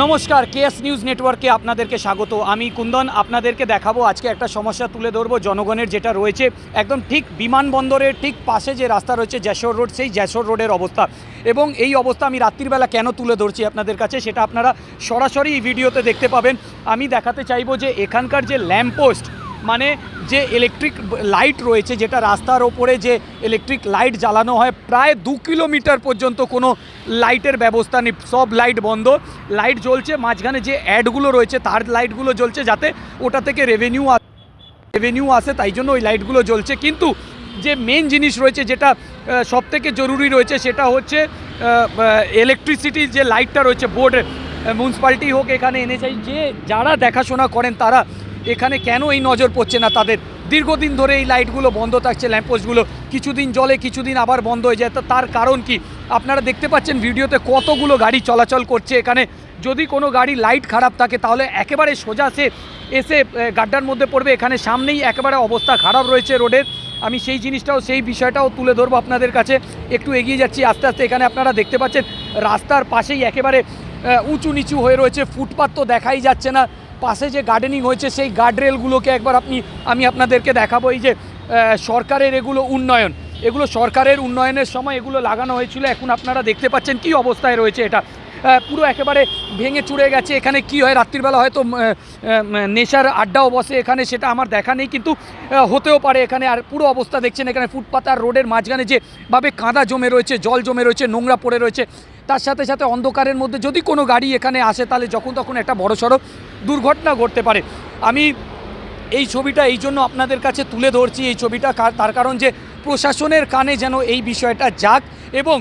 নমস্কার KS news নেটওয়ার্কে আপনাদেরকে স্বাগত। আমি কুন্দন, আপনাদেরকে দেখাবো আজকে একটা সমস্যা তুলে ধরবো জনগণের যেটা রয়েছে। একদম ঠিক বিমানবন্দরের ঠিক পাশে যে রাস্তা রয়েছে জ্যাসর রোড, সেই জ্যাসর রোডের অবস্থা। এবং এই অবস্থা আমি রাত্রিবেলা কেন তুলে ধরছি আপনাদের কাছে, সেটা আপনারা সরাসরি ভিডিওতে দেখতে পাবেন। আমি দেখাতে চাইব যে এখানকার যে ল্যাম্পপোস্ট মানে যে ইলেকট্রিক লাইট রয়েছে, যেটা রাস্তার ওপরে যে ইলেকট্রিক লাইট জ্বালানো হয়, প্রায় দু কিলোমিটার পর্যন্ত কোনো লাইটের ব্যবস্থা নেই। সব লাইট বন্ধ। লাইট জ্বলছে, মাঝখানে যে অ্যাডগুলো রয়েছে, তার লাইটগুলো জ্বলছে, যাতে ওটা থেকে রেভিনিউ রেভিনিউ আসে, তাই জন্য ওই লাইটগুলো জ্বলছে। কিন্তু যে মেন জিনিস রয়েছে, যেটা সব থেকে জরুরি রয়েছে, সেটা হচ্ছে ইলেকট্রিসিটির যে লাইটটা রয়েছে বোর্ড মিউনিসিপ্যালিটি হোক, এখানে এনএসআই যে যারা দেখাশোনা করেন, তারা এখানে কেন এই নজর পড়ছে না তাদের? দীর্ঘদিন ধরে এই লাইটগুলো বন্ধ থাকছে, ল্যাম্পপোস্টগুলো। কিছুদিন জলে, কিছুদিন আবার বন্ধ হয়ে যায়। তার কারণ কি? আপনারা দেখতে পাচ্ছেন ভিডিওতে কতগুলো গাড়ি চলাচল করছে এখানে। যদি কোনো গাড়ি লাইট খারাপ থাকে, তাহলে একেবারে সোজা সে এসে গাড্ডার মধ্যে পড়বে। এখানে সামনেই একেবারে অবস্থা খারাপ রয়েছে রোডের আমি সেই জিনিসটাও, সেই বিষয়টাও তুলে ধরবো আপনাদের কাছে। একটু এগিয়ে যাচ্ছি, আস্তে আস্তে এখানে আপনারা দেখতে পাচ্ছেন। রাস্তার পাশেই একেবারে উঁচু নিচু হয়ে রয়েছে। ফুটপাত তো দেখাই যাচ্ছে না। পাশে যে গার্ডেনিং হয়েছে, সেই গার্ডরেলগুলোকে একবার আপনি, আমি আপনাদেরকে দেখাবো। এই যে সরকারের এগুলো উন্নয়ন, এগুলো সরকারের উন্নয়নের সময় এগুলো লাগানো হয়েছিল। এখন আপনারা দেখতে পাচ্ছেন কি অবস্থায় রয়েছে এটা। পুরো একেবারে ভেঙে চুড়ে গেছে। এখানে কি হয়, রাত্রিবেলা হয়তো নেশার আড্ডাও বসে এখানে, সেটা আমার দেখা নেই। কিন্তু হতেও পারে এখানে। আর পুরো অবস্থা দেখছেন এখানে ফুটপাত আর রোডের মাঝখানে যেভাবে কাঁদা জমে রয়েছে, জল জমে রয়েছে, নোংরা পড়ে রয়েছে। তার সাথে সাথে অন্ধকারের মধ্যে যদি কোনো গাড়ি এখানে আসে, তাহলে যখন তখন একটা বড় সড়ো দুর্ঘটনা ঘটতে পারে। আমি এই ছবিটা এই জন্য আপনাদের কাছে তুলে ধরছি, এই ছবিটা তার কারণ যে প্রশাসনের কানে যেন এই বিষয়টা যাক এবং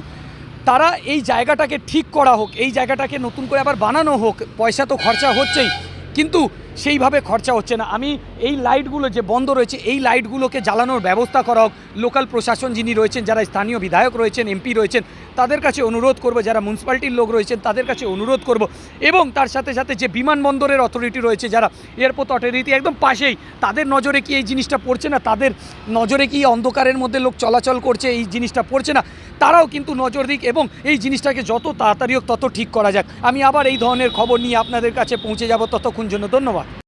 তারা এই জায়গাটাকে ঠিক করা হোক, এই জায়গাটাকে নতুন করে আবার বানানো হোক, পয়সা তো খরচা হচ্ছেই। কিন্তু সেইভাবে খরচা হচ্ছে না। আমি এই লাইটগুলো যে বন্ধ রয়েছে, এই লাইটগুলোকে জ্বালানোর ব্যবস্থা করা হোক। লোকাল প্রশাসন যিনি রয়েছেন, যারা স্থানীয় বিধায়ক রয়েছেন, এমপি রয়েছেন, তাদের কাছে অনুরোধ করব, যারা মিউনিসিপ্যালিটির লোক রয়েছেন, তাদের কাছে অনুরোধ করব। এবং তার সাথে সাথে যে বিমানবন্দরের অথরিটি রয়েছে, যারা এয়ারপোর্ট অথরিটি একদম পাশেই, তাদের নজরে কি এই জিনিসটা পড়ছে না? তাদের নজরে কি অন্ধকারের মধ্যে লোক চলাচল করছে, এই জিনিসটা পড়ছে না? তারাও কিন্তু নজর দিক এবং এই জিনিসটাকে যত তাড়াতাড়ি হোক তত ঠিক করা যাক। আমি আবার এই ধরনের খবর নিয়ে আপনাদের কাছে পৌঁছে যাব। ততক্ষণ জন্য ধন্যবাদ।